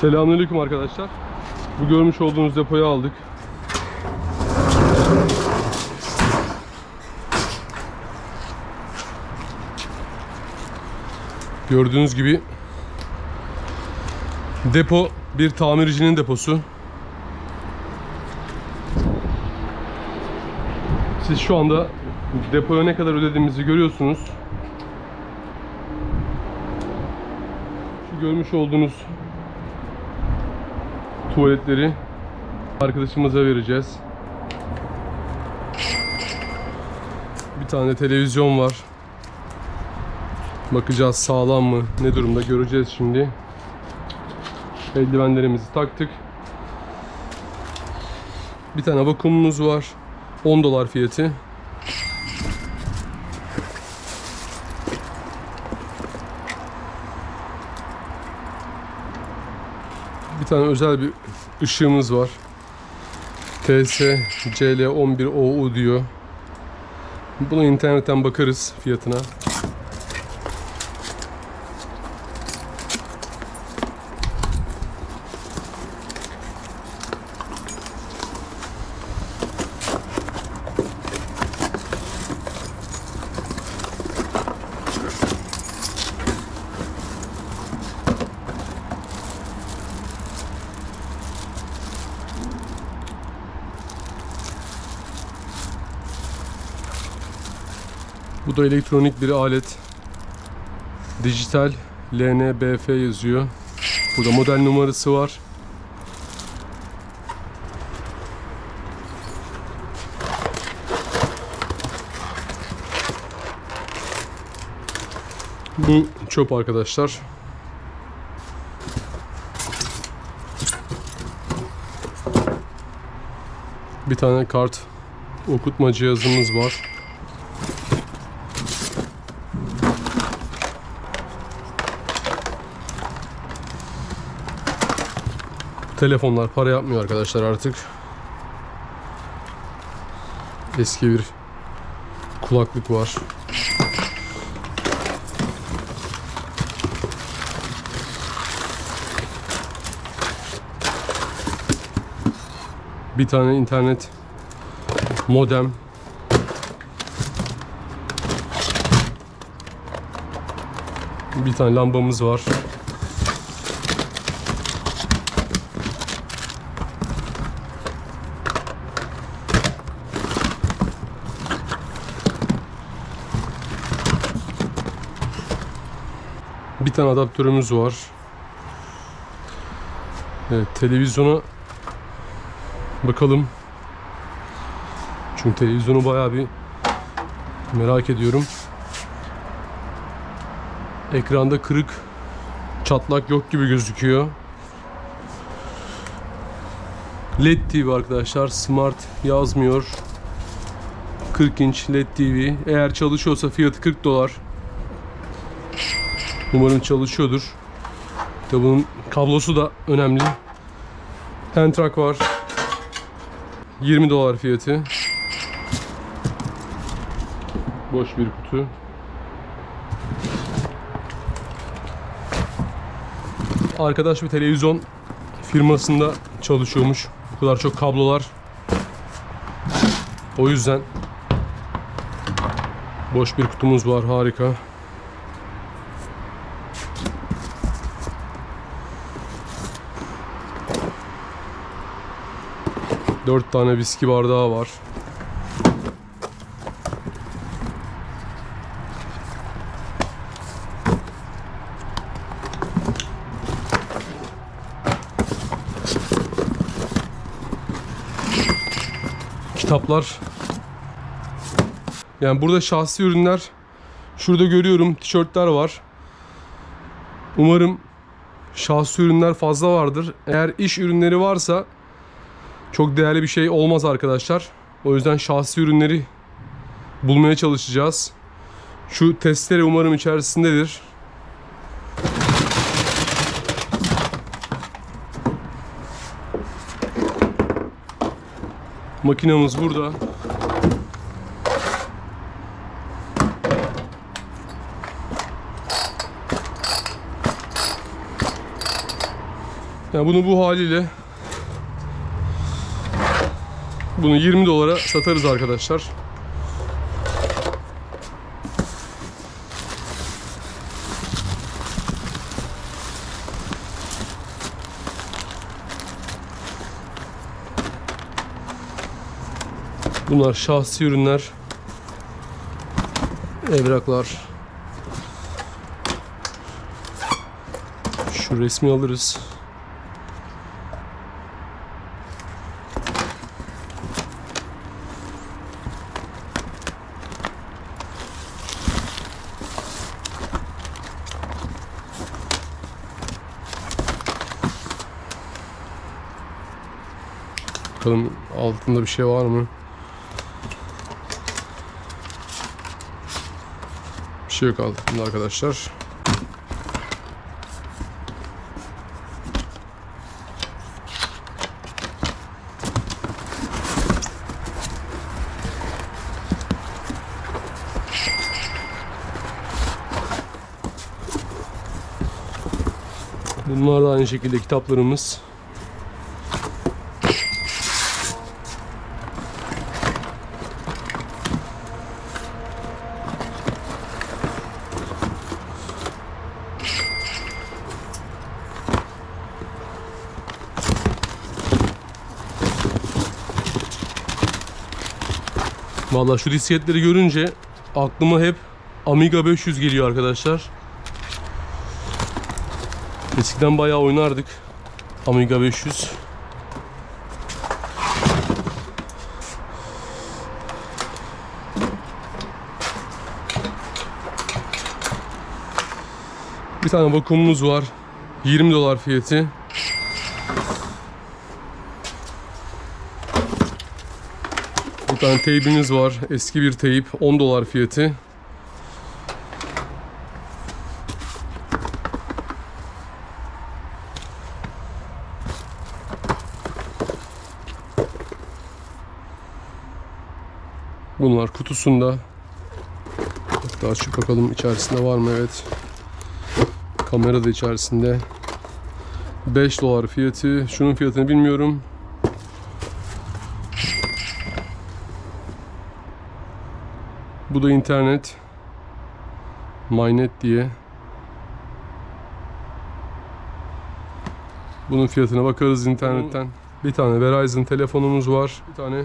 Selamünaleyküm arkadaşlar. Bu görmüş olduğunuz depoyu aldık. Gördüğünüz gibi depo bir tamircinin deposu. Siz şu anda depoya ne kadar ödediğimizi görüyorsunuz. Şu görmüş olduğunuz tuvaletleri arkadaşımıza vereceğiz. Bir tane televizyon var. Bakacağız sağlam mı, ne durumda göreceğiz şimdi. Eldivenlerimizi taktık. Bir tane vakumumuz var. 10 dolar fiyatı. Tane özel bir ışığımız var. TS CL11OU diyor. Bunu internetten bakarız fiyatına. Bu da elektronik bir alet. Dijital LNBF yazıyor. Burada model numarası var. Bu çöp arkadaşlar. Bir tane kart okutma cihazımız var. Telefonlar para yapmıyor arkadaşlar artık. Eski bir kulaklık var. Bir tane internet modem. Bir tane lambamız var. Bir tane adaptörümüz var. Evet, televizyona bakalım. Çünkü televizyonu bayağı bir merak ediyorum. Ekranda kırık, çatlak yok gibi gözüküyor. LED TV arkadaşlar, smart yazmıyor. 40 inç LED TV. Eğer çalışıyorsa fiyatı 40 dolar. Umarım çalışıyordur. Tabi bunun kablosu da önemli. Pentrak var. 20 dolar fiyatı. Boş bir kutu. Arkadaş bir televizyon firmasında çalışıyormuş. Bu kadar çok kablolar. O yüzden boş bir kutumuz var. Harika. Dört tane viski bardağı var. Kitaplar. Yani burada şahsi ürünler. Şurada görüyorum tişörtler var. Umarım şahsi ürünler fazla vardır. Eğer iş ürünleri varsa çok değerli bir şey olmaz arkadaşlar. O yüzden şahsi ürünleri bulmaya çalışacağız. Şu testere umarım içerisindedir. Makinamız burada. Yani bunu bu haliyle bunu 20 dolara satarız arkadaşlar. Bunlar şahsi ürünler. Evraklar. Şu resmi alırız. Bakalım altında bir şey var mı? Bir şey yok altında arkadaşlar. Bunlar da aynı şekilde kitaplarımız. Vallahi şu disketleri görünce aklıma hep Amiga 500 geliyor arkadaşlar. Eskiden bayağı oynardık. Amiga 500. Bir tane vakumumuz var. 20 dolar fiyatı. Tane teybimiz var. Eski bir teyip. 10 dolar fiyatı. Bunlar kutusunda. Hatta açıp bakalım içerisinde var mı? Evet. Kamera da içerisinde. 5 dolar fiyatı. Şunun fiyatını bilmiyorum. Bu da internet. Mynet diye. Bunun fiyatına bakarız internetten. Bir tane Verizon telefonumuz var. Bir tane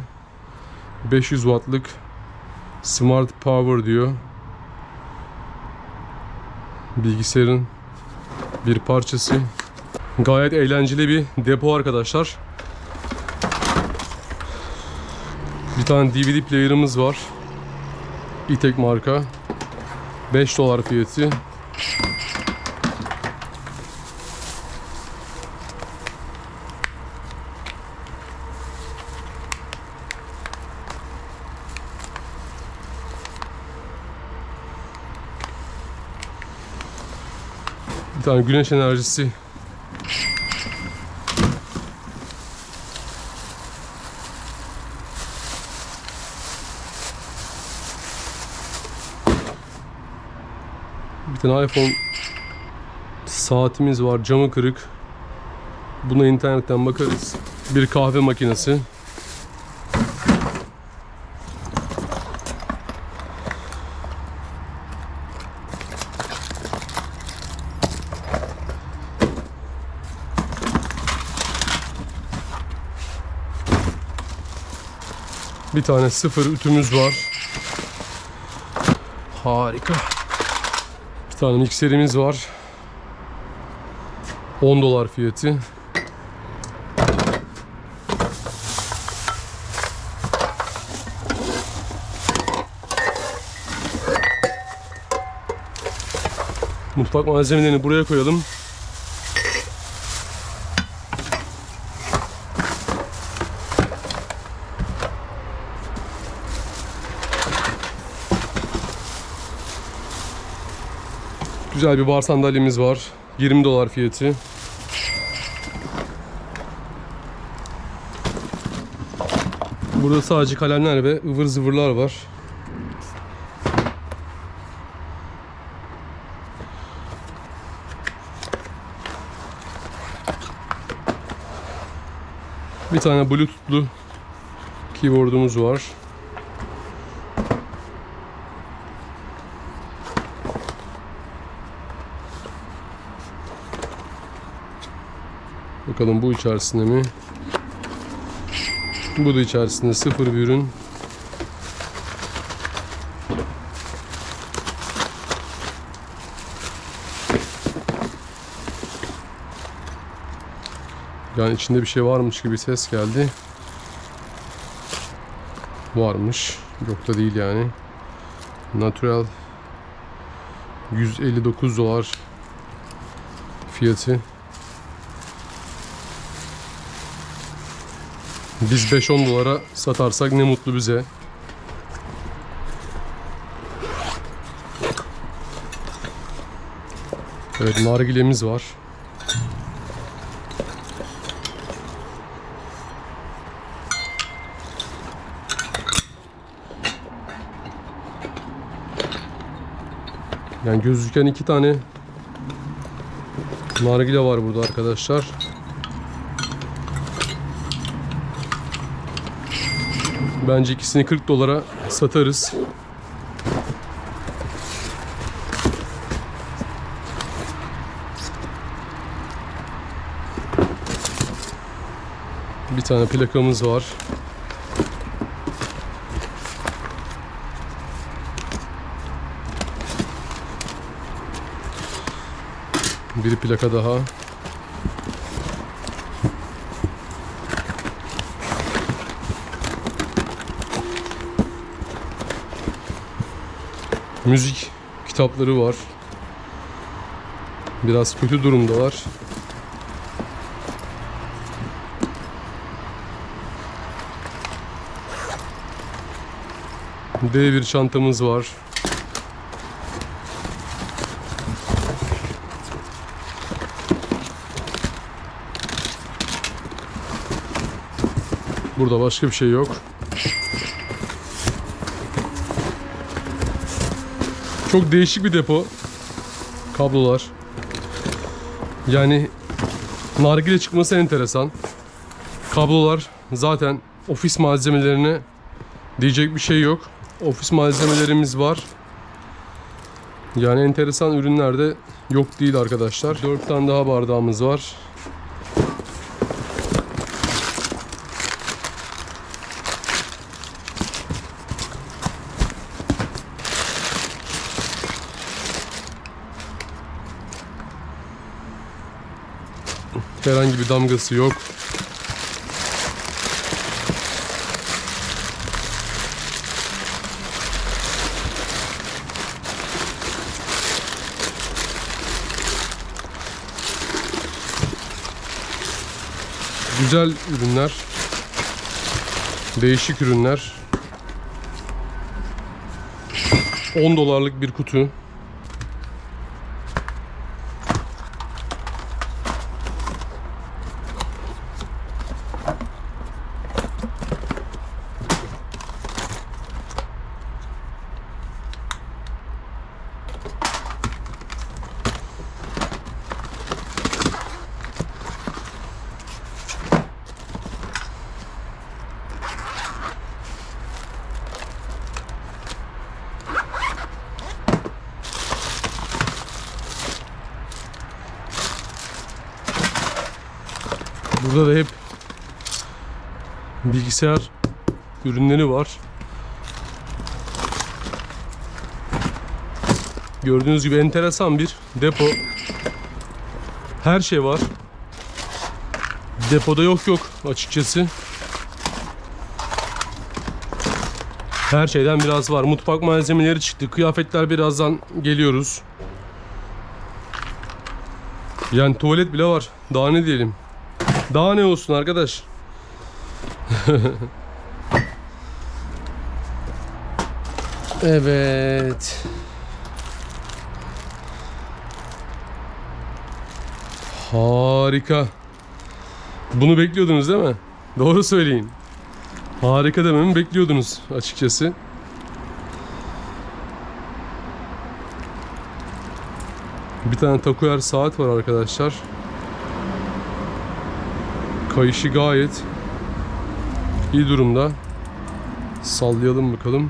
500 wattlık Smart Power diyor. Bilgisayarın bir parçası. Gayet eğlenceli bir depo arkadaşlar. Bir tane DVD player'ımız var. İtek marka. 5 dolar fiyatı. Bir tane güneş enerjisi. Tane iPhone saatimiz var. Camı kırık. Buna internetten bakarız. Bir kahve makinesi. Bir tane sıfır ütümüz var. Harika. Bir tane mikserimiz var. 10 dolar fiyatı. Mutfak malzemelerini buraya koyalım. Güzel bir bar sandalyemiz var. 20 dolar fiyatı. Burada sadece kalemler ve ıvır zıvırlar var. Bir tane bluetoothlu keyboardumuz var. Bakalım bu içerisinde mi? Bu da içerisinde sıfır bir ürün. Yani içinde bir şey varmış gibi ses geldi. Varmış. Yok da değil yani. Natural 159 dolar fiyatı. Biz 5-10 dolara satarsak ne mutlu bize. Evet nargilemiz var. Yani gözüken iki tane nargile var burada arkadaşlar. Bence ikisini 40 dolara satarız. Bir tane plakamız var. Bir plaka daha. Müzik kitapları var. Biraz kötü durumdalar. D1 çantamız var. Burada başka bir şey yok. Çok değişik bir depo. Kablolar. Yani nargile çıkması enteresan. Kablolar zaten ofis malzemelerine diyecek bir şey yok. Ofis malzemelerimiz var. Yani enteresan ürünler de yok değil arkadaşlar. 4 tane daha bardağımız var. Herhangi bir damgası yok. Güzel ürünler. Değişik ürünler. 10 dolarlık bir kutu. Burada da hep bilgisayar ürünleri var. Gördüğünüz gibi enteresan bir depo. Her şey var. Depoda yok yok açıkçası. Her şeyden biraz var. Mutfak malzemeleri çıktı. Kıyafetler birazdan geliyoruz. Yani tuvalet bile var. Daha ne diyelim. Daha ne olsun arkadaş? evet. Harika. Bunu bekliyordunuz değil mi? Doğru söyleyin. Harika dememi bekliyordunuz açıkçası. Bir tane Takuyer saat var arkadaşlar. Kayışı gayet iyi durumda. Sallayalım bakalım.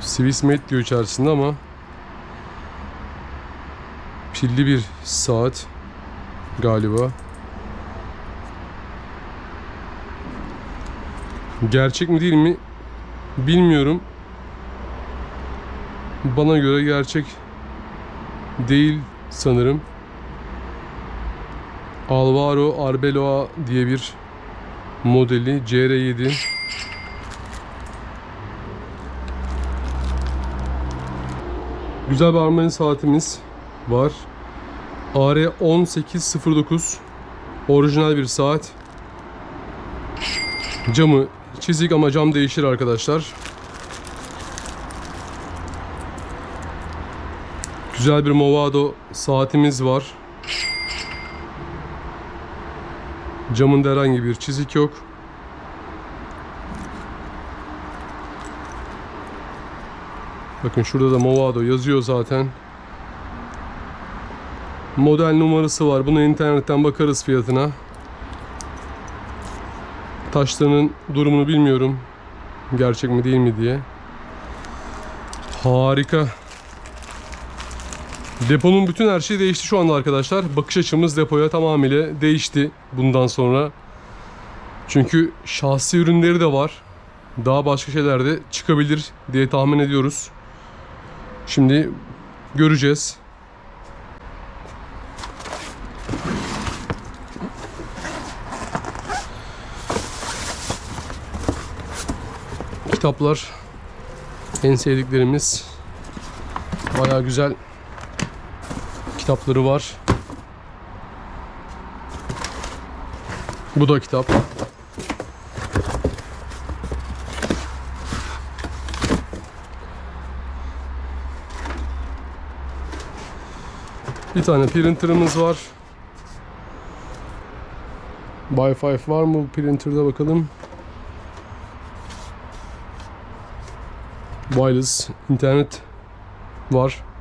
Swiss Made diyor içerisinde ama pilli bir saat galiba. Gerçek mi değil mi bilmiyorum. Bana göre gerçek değil sanırım. Alvaro Arbeloa diye bir modeli CR7 Güzel bir Armani saatimiz var. AR 1809 orijinal bir saat. Camı çizik ama cam değişir arkadaşlar. Güzel bir Movado saatimiz var. Camında herhangi bir çizik yok. Bakın şurada da Movado yazıyor zaten. Model numarası var. Bunu internetten bakarız fiyatına. Taşlarının durumunu bilmiyorum. Gerçek mi değil mi diye. Harika. Deponun bütün her şeyi değişti şu anda arkadaşlar. Bakış açımız depoya tamamıyla değişti bundan sonra. Çünkü şahsi ürünleri de var. Daha başka şeyler de çıkabilir diye tahmin ediyoruz. Şimdi göreceğiz. Kitaplar en sevdiklerimiz. Baya güzel kitapları var. Bu da kitap. Bir tane printer'ımız var. Wi-Fi var mı printer'da bakalım. Wireless internet var.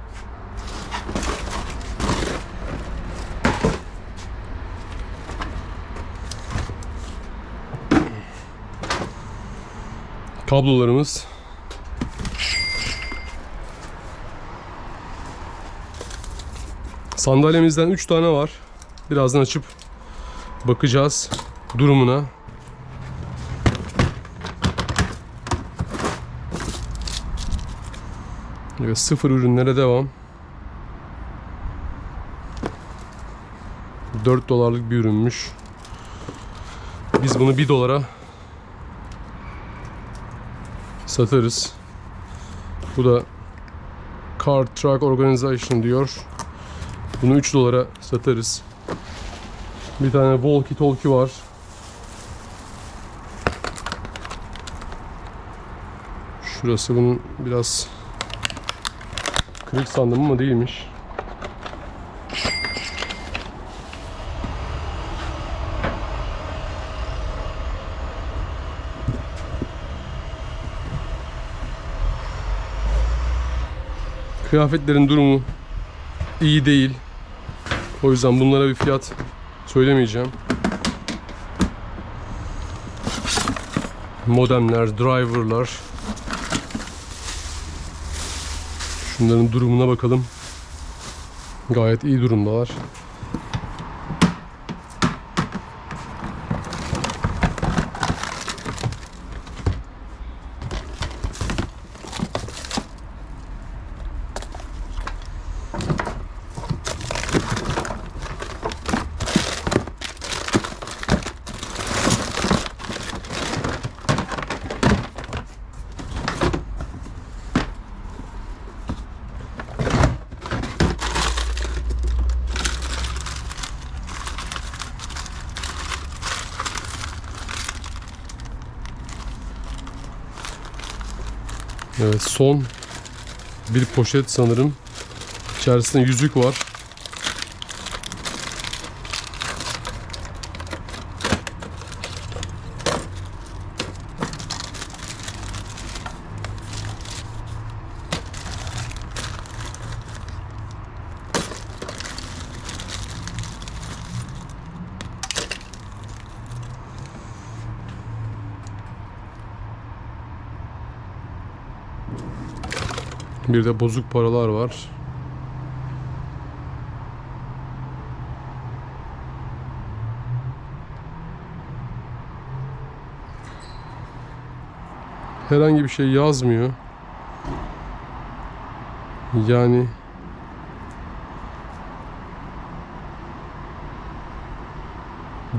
Kablolarımız. Sandalyemizden 3 tane var. Birazdan açıp bakacağız durumuna. Evet, sıfır ürünlere devam. 4 dolarlık bir ürünmüş. Biz bunu 1 dolara satarız. Bu da Car Truck Organization diyor. Bunu 3 dolara satarız. Bir tane walkie talkie var. Şurası bunun biraz kırık sandım ama değilmiş. Kıyafetlerin durumu iyi değil. O yüzden bunlara bir fiyat söylemeyeceğim. Modemler, driverlar. Şunların durumuna bakalım. Gayet iyi durumdalar. Evet son bir poşet sanırım. İçerisinde yüzük var. Bir de bozuk paralar var. Herhangi bir şey yazmıyor. Yani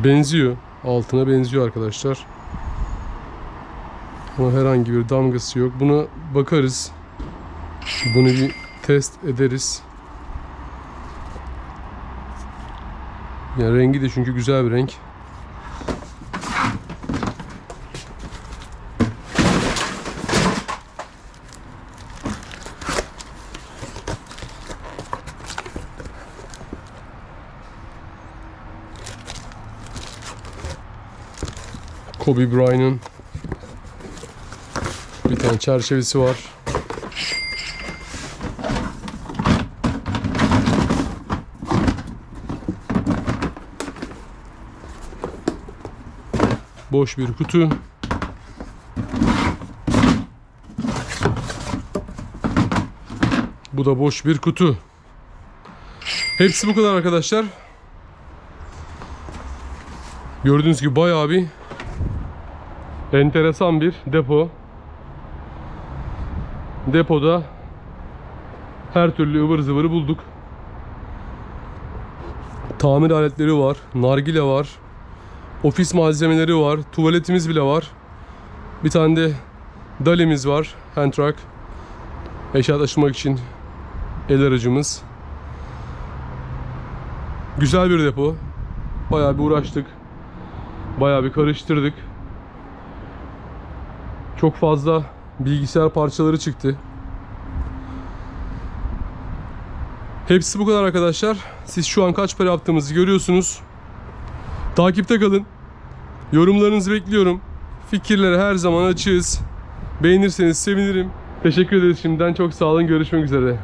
benziyor. Altına benziyor arkadaşlar. Ama herhangi bir damgası yok. Buna bakarız. Bunu bir test ederiz. Yani rengi de çünkü güzel bir renk. Kobe Bryant'ın bir tane çerçevesi var. Boş bir kutu. Bu da boş bir kutu. Hepsi bu kadar arkadaşlar. Gördüğünüz gibi bayağı bir enteresan bir depo. Depoda her türlü ıvır zıvırı bulduk. Tamir aletleri var, nargile var, ofis malzemeleri var, tuvaletimiz bile var. Bir tane de dalimiz var, hand truck. Eşya taşımak için el aracımız. Güzel bir depo. Bayağı bir uğraştık. Bayağı bir karıştırdık. Çok fazla bilgisayar parçaları çıktı. Hepsi bu kadar arkadaşlar. Siz şu an kaç para yaptığımızı görüyorsunuz. Takipte kalın. Yorumlarınızı bekliyorum. Fikirlere her zaman açığız. Beğenirseniz sevinirim. Teşekkür ederiz şimdiden. Çok sağ olun. Görüşmek üzere.